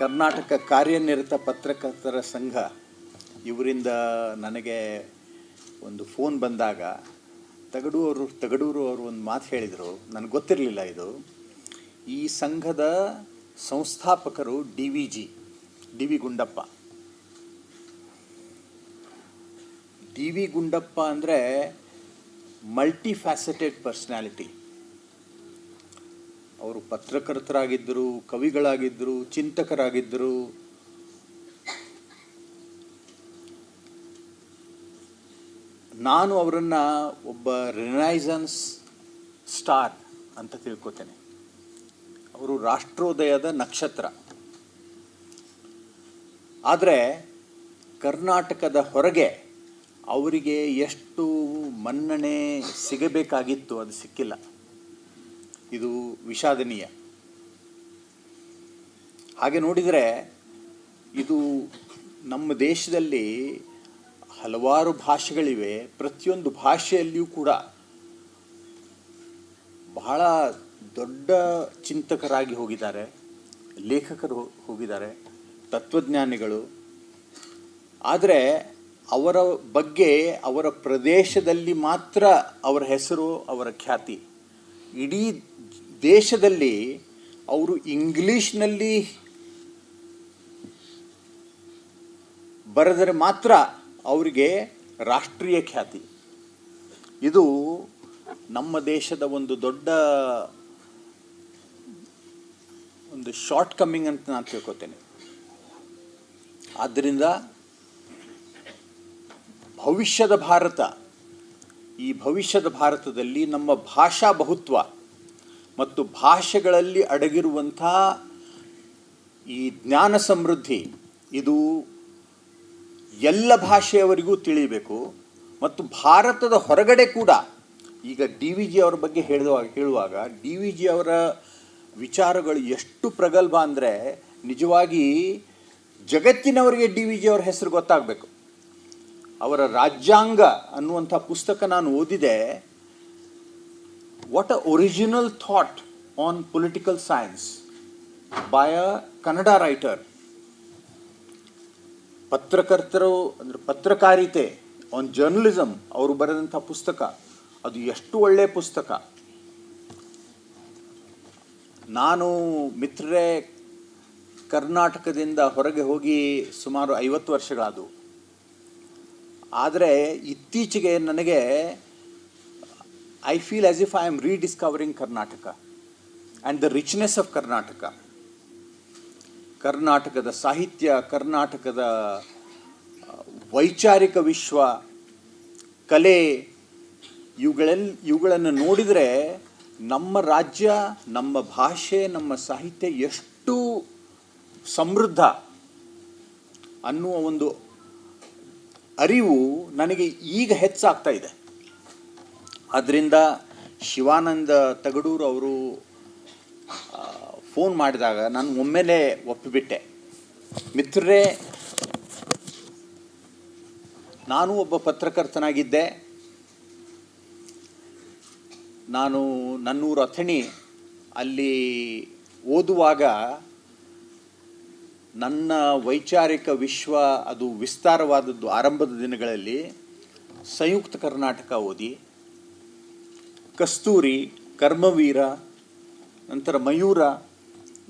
ಕರ್ನಾಟಕ ಕಾರ್ಯನಿರತ ಪತ್ರಕರ್ತರ ಸಂಘ ಇವರಿಂದ ನನಗೆ ಒಂದು ಫೋನ್ ಬಂದಾಗ ತಗಡೂರು ತಗಡೂರು ಅವರು ಒಂದು ಮಾತು ಹೇಳಿದರು. ನನಗೆ ಗೊತ್ತಿರಲಿಲ್ಲ ಇದು. ಈ ಸಂಘದ ಸಂಸ್ಥಾಪಕರು D V G, D V Gundappa. D V Gundappa ಅಂದರೆ ಮಲ್ಟಿ ಫ್ಯಾಸೆಟೆಡ್ ಪರ್ಸ್ನಾಲಿಟಿ ಅವರು ಪತ್ರಕರ್ತರಾಗಿದ್ದರು, ಕವಿಗಳಾಗಿದ್ದರು, ಚಿಂತಕರಾಗಿದ್ದರು. ನಾನು ಅವರನ್ನು ಒಬ್ಬ ರಿನೈಸನ್ಸ್ ಸ್ಟಾರ್ ಅಂತ ತಿಳ್ಕೊತೇನೆ. ಅವರು ರಾಷ್ಟ್ರೋದಯದ ನಕ್ಷತ್ರ. ಆದರೆ ಕರ್ನಾಟಕದ ಹೊರಗೆ ಅವರಿಗೆ ಎಷ್ಟು ಮನ್ನಣೆ ಸಿಗಬೇಕಾಗಿತ್ತು ಅದು ಸಿಕ್ಕಿಲ್ಲ. ಇದು ವಿಷಾದನೀಯ. ಹಾಗೆ ನೋಡಿದರೆ ಇದು ನಮ್ಮ ದೇಶದಲ್ಲಿ ಹಲವಾರು ಭಾಷೆಗಳಿವೆ, ಪ್ರತಿಯೊಂದು ಭಾಷೆಯಲ್ಲಿಯೂ ಕೂಡ ಬಹಳ ದೊಡ್ಡ ಚಿಂತಕರಾಗಿ ಹೋಗಿದ್ದಾರೆ, ಲೇಖಕರು ಹೋಗಿದ್ದಾರೆ, ತತ್ವಜ್ಞಾನಿಗಳು. ಆದರೆ ಅವರ ಬಗ್ಗೆ ಅವರ ಪ್ರದೇಶದಲ್ಲಿ ಮಾತ್ರ ಅವರ ಹೆಸರು, ಅವರ ಖ್ಯಾತಿ. ಇಡೀ ದೇಶದಲ್ಲಿ ಅವರು ಇಂಗ್ಲೀಷ್ನಲ್ಲಿ ಬರೆದರೆ ಮಾತ್ರ ಅವರಿಗೆ ರಾಷ್ಟ್ರೀಯ ಖ್ಯಾತಿ. ಇದು ನಮ್ಮ ದೇಶದ ಒಂದು ದೊಡ್ಡ ಒಂದು ಶಾರ್ಟ್ ಕಮ್ಮಿಂಗ್ ಅಂತ ನಾನು ತಿಳ್ಕೊತೇನೆ. ಆದ್ದರಿಂದ ಭವಿಷ್ಯದ ಭಾರತ ಈ ಭವಿಷ್ಯದ ಭಾರತದಲ್ಲಿ ನಮ್ಮ ಭಾಷಾ ಬಹುತ್ವ ಮತ್ತು ಭಾಷೆಗಳಲ್ಲಿ ಅಡಗಿರುವಂಥ ಈ ಜ್ಞಾನ ಸಮೃದ್ಧಿ, ಇದು ಎಲ್ಲ ಭಾಷೆಯವರಿಗೂ ತಿಳಿಯಬೇಕು. ಮತ್ತು ಭಾರತದ ಹೊರಗಡೆ ಕೂಡ, ಈಗ ಡಿ ವಿ ಜಿ ಅವರ ಬಗ್ಗೆ ಹೇಳುವಾಗ ಹೇಳುವಾಗ ಡಿ ವಿ ಜಿ ಅವರ ವಿಚಾರಗಳು ಎಷ್ಟು ಪ್ರಗಲ್ಭ ಅಂದರೆ, ನಿಜವಾಗಿ ಜಗತ್ತಿನವರಿಗೆ ಡಿ ವಿ ಜಿ ಅವರ ಹೆಸರು ಗೊತ್ತಾಗಬೇಕು. ಅವರ ರಾಜ್ಯಾಂಗ ಅನ್ನುವಂಥ ಪುಸ್ತಕ ನಾನು ಓದಿದೆ what a original thought on political science by a Kannada writer ಪತ್ರಕರ್ತರು ಅಂದರೆ ಪತ್ರಕಾರಿತೆ ಆನ್ ಜರ್ನಲಿಸಮ್ ಅವರು ಬರೆದಂಥ ಪುಸ್ತಕ, ಅದು ಎಷ್ಟು ಒಳ್ಳೆಯ ಪುಸ್ತಕ. ನಾನು ಮಿತ್ರರೇ, ಕರ್ನಾಟಕದಿಂದ ಹೊರಗೆ ಹೋಗಿ ಸುಮಾರು ಐವತ್ತು ವರ್ಷಗಳಾದವು. ಆದರೆ ಇತ್ತೀಚೆಗೆ ನನಗೆ I feel as if I am rediscovering Karnataka and the richness of Karnataka ಕರ್ನಾಟಕದ ಸಾಹಿತ್ಯ, ಕರ್ನಾಟಕದ ವೈಚಾರಿಕ ವಿಶ್ವ, ಕಲೆ ಇವುಗಳೆಲ್ಲ ಇವುಗಳನ್ನು ನೋಡಿದರೆ ನಮ್ಮ ರಾಜ್ಯ, ನಮ್ಮ ಭಾಷೆ, ನಮ್ಮ ಸಾಹಿತ್ಯ ಎಷ್ಟು ಸಮೃದ್ಧ ಅನ್ನುವ ಒಂದು ಅರಿವು ನನಗೆ ಈಗ ಹೆಚ್ಚಾಗ್ತಾ ಇದೆ. ಅದರಿಂದ ಶಿವಾನಂದ ತಗಡೂರು ಅವರು ಫೋನ್ ಮಾಡಿದಾಗ ನಾನು ಒಮ್ಮೆಲೇ ಒಪ್ಪಿಬಿಟ್ಟೆ. ಮಿತ್ರರೇ, ನಾನು ಒಬ್ಬ ಪತ್ರಕರ್ತನಾಗಿದ್ದೆ. ನಾನು ನನ್ನೂರು ಅಥಣಿ ಅಲ್ಲಿ ಓದುವಾಗ ನನ್ನ ವೈಚಾರಿಕ ವಿಶ್ವ ಅದು ವಿಸ್ತಾರವಾದದ್ದು ಆರಂಭದ ದಿನಗಳಲ್ಲಿ ಸಂಯುಕ್ತ ಕರ್ನಾಟಕ ಓದಿ, ಕಸ್ತೂರಿ, ಕರ್ಮವೀರ, ನಂತರ ಮಯೂರ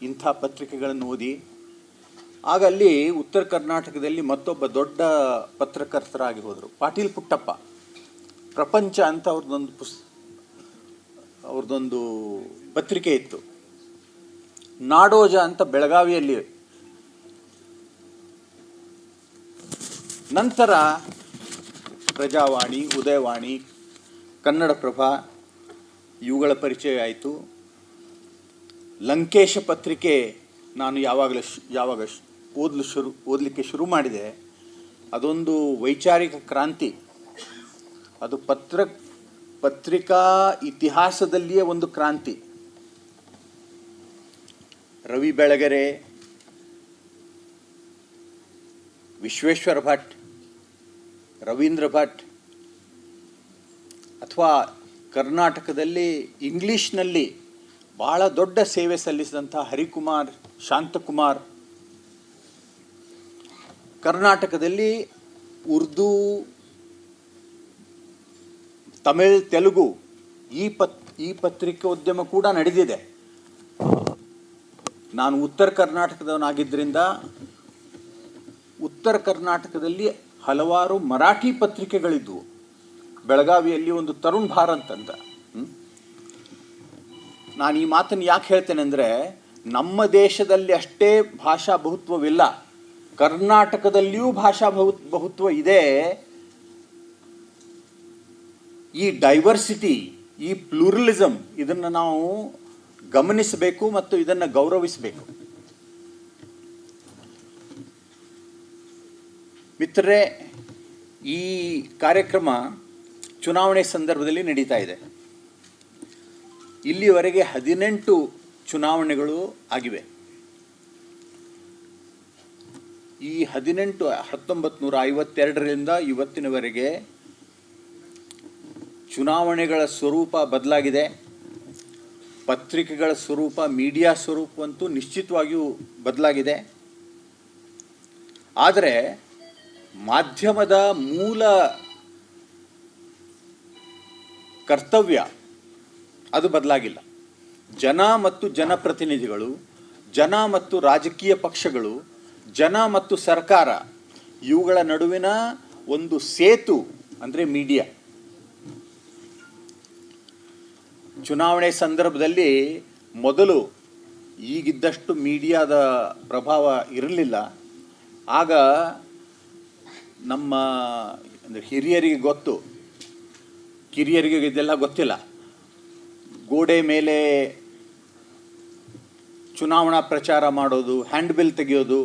ಇಂಥ ಪತ್ರಿಕೆಗಳನ್ನು ಓದಿ, ಆಗ ಅಲ್ಲಿ ಉತ್ತರ ಕರ್ನಾಟಕದಲ್ಲಿ ಮತ್ತೊಬ್ಬ ದೊಡ್ಡ ಪತ್ರಕರ್ತರಾಗಿ ಹೋದರು, ಪಾಟೀಲ್ ಪುಟ್ಟಪ್ಪ. ಪ್ರಪಂಚ ಅಂತ ಅವ್ರದ್ದೊಂದು ಪುಸ್, ಅವ್ರದ್ದೊಂದು ಪತ್ರಿಕೆ ಇತ್ತು. ನಾಡೋಜ ಅಂತ ಬೆಳಗಾವಿಯಲ್ಲಿ ನಂತರ ಪ್ರಜಾವಾಣಿ, ಉದಯವಾಣಿ, ಕನ್ನಡಪ್ರಭ, ಇವುಗಳ ಪರಿಚಯ ಆಯಿತು. ಲಂಕೇಶ ಪತ್ರಿಕೆ ನಾನು ಯಾವಾಗಲೂ ಯಾವಾಗ ಓದಲು ಶುರು, ಓದಲಿಕ್ಕೆ ಶುರು ಮಾಡಿದೆ. ಅದೊಂದು ವೈಚಾರಿಕ ಕ್ರಾಂತಿ. ಅದು ಪತ್ರ, ಪತ್ರಿಕಾ ಇತಿಹಾಸದಲ್ಲಿಯೇ ಒಂದು ಕ್ರಾಂತಿ. ರವಿ ಬೆಳಗೆರೆ, ವಿಶ್ವೇಶ್ವರ ಭಟ್ ರವೀಂದ್ರ ಭಟ್ ಅಥವಾ ಕರ್ನಾಟಕದಲ್ಲಿ ಇಂಗ್ಲೀಷ್ನಲ್ಲಿ ಬಹಳ ದೊಡ್ಡ ಸೇವೆ ಸಲ್ಲಿಸಿದಂಥ ಹರಿಕುಮಾರ್, ಶಾಂತಕುಮಾರ್. ಕರ್ನಾಟಕದಲ್ಲಿ ಉರ್ದು, ತಮಿಳ್, ತೆಲುಗು ಈ ಪತ್, ಈ ಪತ್ರಿಕೋದ್ಯಮ ಕೂಡ ನಡೆದಿದೆ. ನಾನು ಉತ್ತರ ಕರ್ನಾಟಕದವನಾಗಿದ್ದರಿಂದ ಉತ್ತರ ಕರ್ನಾಟಕದಲ್ಲಿ ಹಲವಾರು ಮರಾಠಿ ಪತ್ರಿಕೆಗಳಿದ್ವು. ಬೆಳಗಾವಿಯಲ್ಲಿ ಒಂದು ತರುಣ್ ಭಾರತ್ ಅಂತ. ನಾನು ಈ ಮಾತನ್ನು ಯಾಕೆ ಹೇಳ್ತೇನೆ ಅಂದರೆ ನಮ್ಮ ದೇಶದಲ್ಲಿ ಅಷ್ಟೇ ಭಾಷಾ ಬಹುತ್ವವಿಲ್ಲ. ಕರ್ನಾಟಕದಲ್ಲಿಯೂ ಭಾಷಾ ಬಹು ಬಹುತ್ವ ಇದೆ. ಈ ಡೈವರ್ಸಿಟಿ, ಈ ಪ್ಲೂರಲಿಸಮ್ ಇದನ್ನು ನಾವು ಗಮನಿಸಬೇಕು ಮತ್ತು ಇದನ್ನು ಗೌರವಿಸಬೇಕು. ಮಿತ್ರರೇ, ಈ ಕಾರ್ಯಕ್ರಮ ಚುನಾವಣೆ ಸಂದರ್ಭದಲ್ಲಿ ನಡೀತಾ ಇದೆ. ಇಲ್ಲಿವರೆಗೆ ಹದಿನೆಂಟು ಚುನಾವಣೆಗಳು ಆಗಿವೆ. ಈ ಹದಿನೆಂಟು ಹತ್ತೊಂಬತ್ತು ನೂರ ಐವತ್ತೆರಡರಿಂದ ಇವತ್ತಿನವರೆಗೆ ಚುನಾವಣೆಗಳ ಸ್ವರೂಪ ಬದಲಾಗಿದೆ. ಪತ್ರಿಕೆಗಳ ಸ್ವರೂಪ, ಮೀಡಿಯಾ ಸ್ವರೂಪವಂತೂ ನಿಶ್ಚಿತವಾಗಿಯೂ ಬದಲಾಗಿದೆ. ಆದರೆ ಮಾಧ್ಯಮದ ಮೂಲ ಕರ್ತವ್ಯ ಅದು ಬದಲಾಗಿಲ್ಲ. ಜನ ಮತ್ತು ಜನಪ್ರತಿನಿಧಿಗಳು, ಜನ ಮತ್ತು ರಾಜಕೀಯ ಪಕ್ಷಗಳು, ಜನ ಮತ್ತು ಸರ್ಕಾರ, ಇವುಗಳ ನಡುವಿನ ಒಂದು ಸೇತು ಅಂದರೆ ಮೀಡಿಯಾ. ಚುನಾವಣೆ ಸಂದರ್ಭದಲ್ಲಿ ಮೊದಲು ಈಗಿದ್ದಷ್ಟು ಮೀಡಿಯಾದ ಪ್ರಭಾವ ಇರಲಿಲ್ಲ. ಆಗ ನಮ್ಮ, ಅಂದರೆ ಹಿರಿಯರಿಗೆ ಗೊತ್ತು. ಕಿರಿಯರಿಗೆ ಇದೆಲ್ಲ ಗೊತ್ತಿಲ್ಲ. ಗೋಡೆ ಮೇಲೆ ಚುನಾವಣಾ ಪ್ರಚಾರ ಮಾಡೋದು ಹ್ಯಾಂಡ್ ಬಿಲ್ ತೆಗೆಯೋದು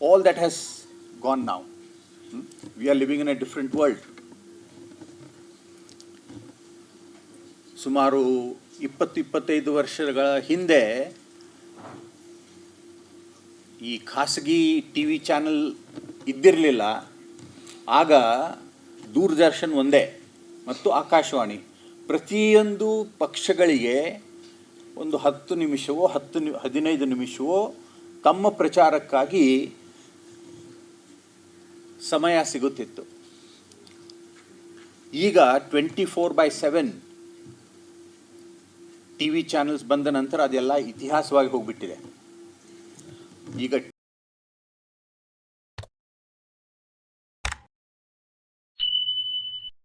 ಆಲ್ ದಟ್ ಹ್ಯಾಸ್ ಗಾನ್ ನಾವು we are living in a different world ಸುಮಾರು ಇಪ್ಪತ್ತು ಇಪ್ಪತ್ತೈದು ವರ್ಷಗಳ ಹಿಂದೆ ಈ ಖಾಸಗಿ ಟಿ ವಿ ಚಾನೆಲ್ ಇದ್ದಿರಲಿಲ್ಲ. ಆಗ ದೂರದರ್ಶನ್ ಒಂದೇ ಮತ್ತು ಆಕಾಶವಾಣಿ. ಪ್ರತಿಯೊಂದು ಪಕ್ಷಗಳಿಗೆ ಒಂದು ಹತ್ತು ನಿಮಿಷವೋ, ಹತ್ತು ನಿ, ಹದಿನೈದು ನಿಮಿಷವೋ ತಮ್ಮ ಪ್ರಚಾರಕ್ಕಾಗಿ ಸಮಯ ಸಿಗುತ್ತಿತ್ತು. ಈಗ twenty four by seven T V channels ಬಂದ ನಂತರ ಅದೆಲ್ಲ ಇತಿಹಾಸವಾಗಿ ಹೋಗ್ಬಿಟ್ಟಿದೆ. ಈಗ